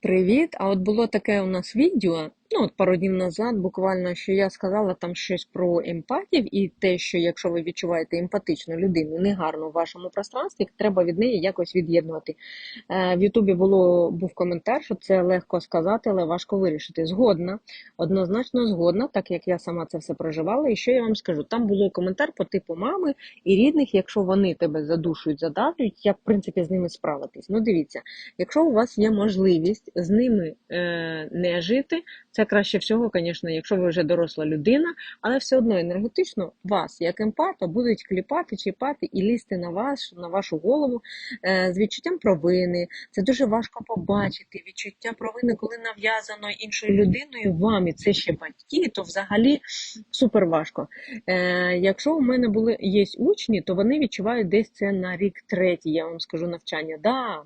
Привіт! А от було таке у нас відео, ну от пару днів назад, буквально, що я сказала там щось про емпатів і те, що якщо ви відчуваєте емпатичну людину негарну в вашому пространстві, треба від неї якось від'єднувати. Е, в Ютубі було був коментар, що це легко сказати, але важко вирішити. Згодна, однозначно згодна, так як я сама це все проживала. І що я вам скажу? Там було коментар по типу мами і рідних, якщо вони тебе задушують, задавлюють, як в принципі з ними справитись. Ну, дивіться, якщо у вас є можливість з ними е, не жити, це краще всього, звісно, якщо ви вже доросла людина, але все одно енергетично вас, як емпата, будуть кліпати, чіпати і лізти на вас, на вашу голову е, з відчуттям провини. Це дуже важко побачити. Відчуття провини, коли нав'язано іншою людиною вам і це ще батьки, то взагалі супер важко. Е, Якщо у мене були є учні, то вони відчувають десь це на рік третій, я вам скажу навчання. Да,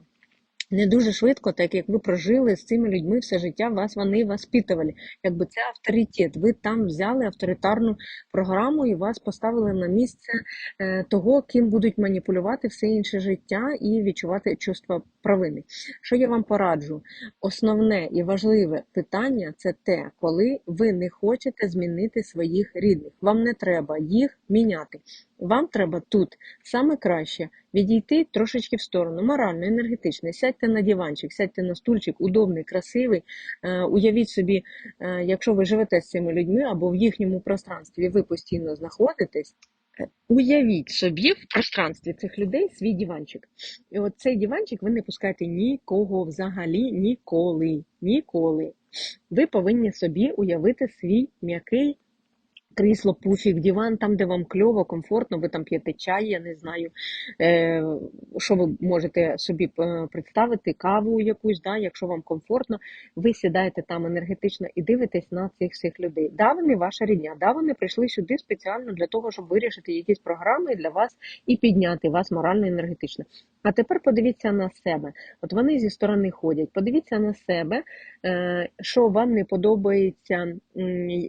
не дуже швидко, так як ви прожили з цими людьми все життя, вас вони воспитували. Якби це авторитет. Ви там взяли авторитарну програму і вас поставили на місце е, того, ким будуть маніпулювати все інше життя і відчувати чувство провини. Що я вам пораджу? Основне і важливе питання це те, коли ви не хочете змінити своїх рідних. Вам не треба їх міняти. Вам треба тут саме краще відійти трошечки в сторону, морально, енергетично. Сядьте на диванчик, сядьте на стульчик, удобний, красивий. Е, уявіть собі, е, якщо ви живете з цими людьми або в їхньому пространстві, ви постійно знаходитесь. е, Уявіть собі в пространстві цих людей свій диванчик. І от цей диванчик ви не пускаєте нікого взагалі ніколи. Ніколи. Ви повинні собі уявити свій м'який крісло, пуфік, диван, там, де вам кльово, комфортно, ви там п'єте чай, я не знаю, е, що ви можете собі е, представити, каву якусь, да, якщо вам комфортно, ви сідаєте там енергетично і дивитесь на цих всіх людей. Да, вони ваша рідня, да, вони прийшли сюди спеціально для того, щоб вирішити якісь програми для вас і підняти вас морально енергетично. А тепер подивіться на себе. От вони зі сторони ходять. Подивіться на себе, е, що вам не подобається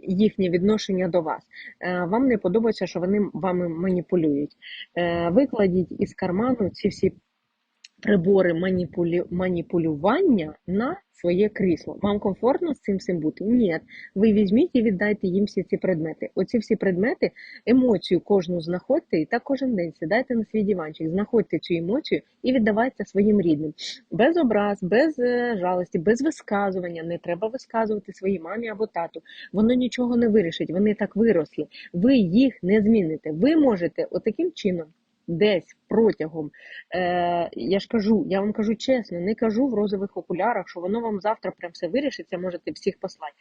їхнє відношення до вас. Е, Вам не подобається, що вони вами маніпулюють. Е, Викладіть із карману ці всі прибори маніпулю... маніпулювання на своє крісло. Вам комфортно з цим всім бути? Ні. Ви візьміть і віддайте їм всі ці предмети. Оці всі предмети, емоцію кожну знаходьте і так кожен день сідайте на свій диванчик, знаходьте цю емоцію і віддавайте своїм рідним. Без образ, без е, жалості, без висказування. Не треба висказувати своїй мамі або тату. Воно нічого не вирішить. Вони так виросли. Ви їх не зміните. Ви можете отаким чином. Десь протягом, е, я ж кажу, я вам кажу чесно, не кажу в розових окулярах, що воно вам завтра прям все вирішиться, можете всіх послати.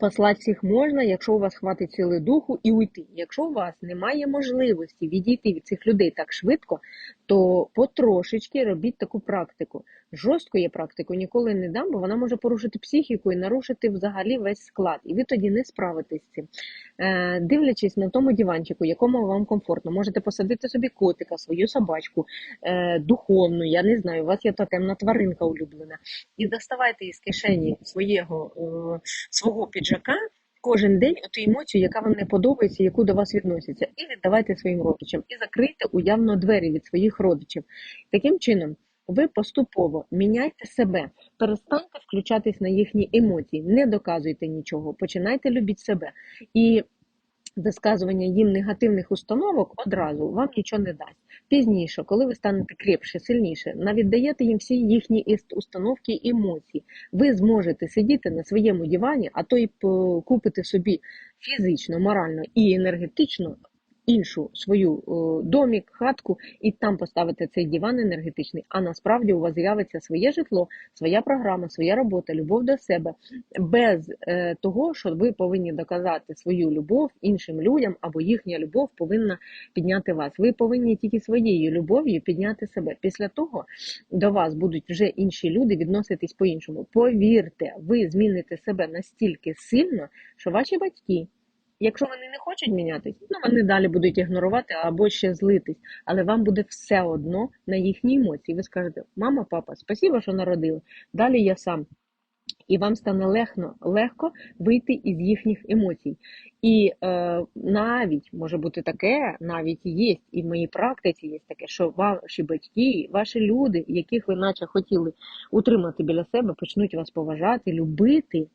Послати всіх можна, якщо у вас хватить сили духу і уйти. Якщо у вас немає можливості відійти від цих людей так швидко, то потрошечки робіть таку практику. Жорстку я практику ніколи не дам, бо вона може порушити психіку і нарушити взагалі весь склад. І ви тоді не справитесь з цим. Е, дивлячись на тому диванчику, якому вам комфортно, можете посадити собі котика, свою собачку, е, духовну, я не знаю, у вас є тотемна тваринка улюблена. І доставайте із кишені своєго, е, свого піджака. Кожен день ту емоцію, яка вам не подобається, яку до вас відноситься, і віддавайте своїм родичам, і закрийте уявно двері від своїх родичів. Таким чином, ви поступово міняйте себе, перестаньте включатись на їхні емоції, не доказуйте нічого, починайте любити себе. І висказування їм негативних установок одразу вам нічого не дасть. Пізніше, коли ви станете крепше, сильніше, навіть даєте їм всі їхні установки і емоції, ви зможете сидіти на своєму дивані, а то й купити собі фізично, морально і енергетично іншу свою о, домік, хатку, і там поставити цей диван енергетичний. А насправді у вас з'явиться своє житло, своя програма, своя робота, любов до себе, без е, того, що ви повинні доказати свою любов іншим людям, або їхня любов повинна підняти вас. Ви повинні тільки своєю любов'ю підняти себе. Після того до вас будуть вже інші люди відноситись по-іншому. Повірте, ви зміните себе настільки сильно, що ваші батьки. Якщо вони не хочуть мінятись, ну вони далі будуть ігнорувати або ще злитись, але вам буде все одно на їхні емоції. Ви скажете, мама, папа, спасибо, що народили. Далі я сам. і вам стане легко, легко вийти із їхніх емоцій. І е, навіть може бути таке, навіть є, і в моїй практиці є таке, що ваші батьки, ваші люди, яких ви наче хотіли утримати біля себе, почнуть вас поважати, любити.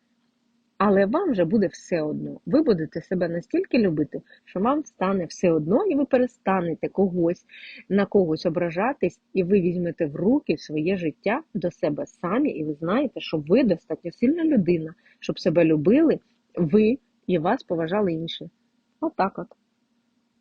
Але вам вже буде все одно. Ви будете себе настільки любити, що вам стане все одно, і ви перестанете когось на когось ображатись, і ви візьмете в руки своє життя до себе самі, і ви знаєте, що ви достатньо сильна людина, щоб себе любили, ви і вас поважали інші. Отак от.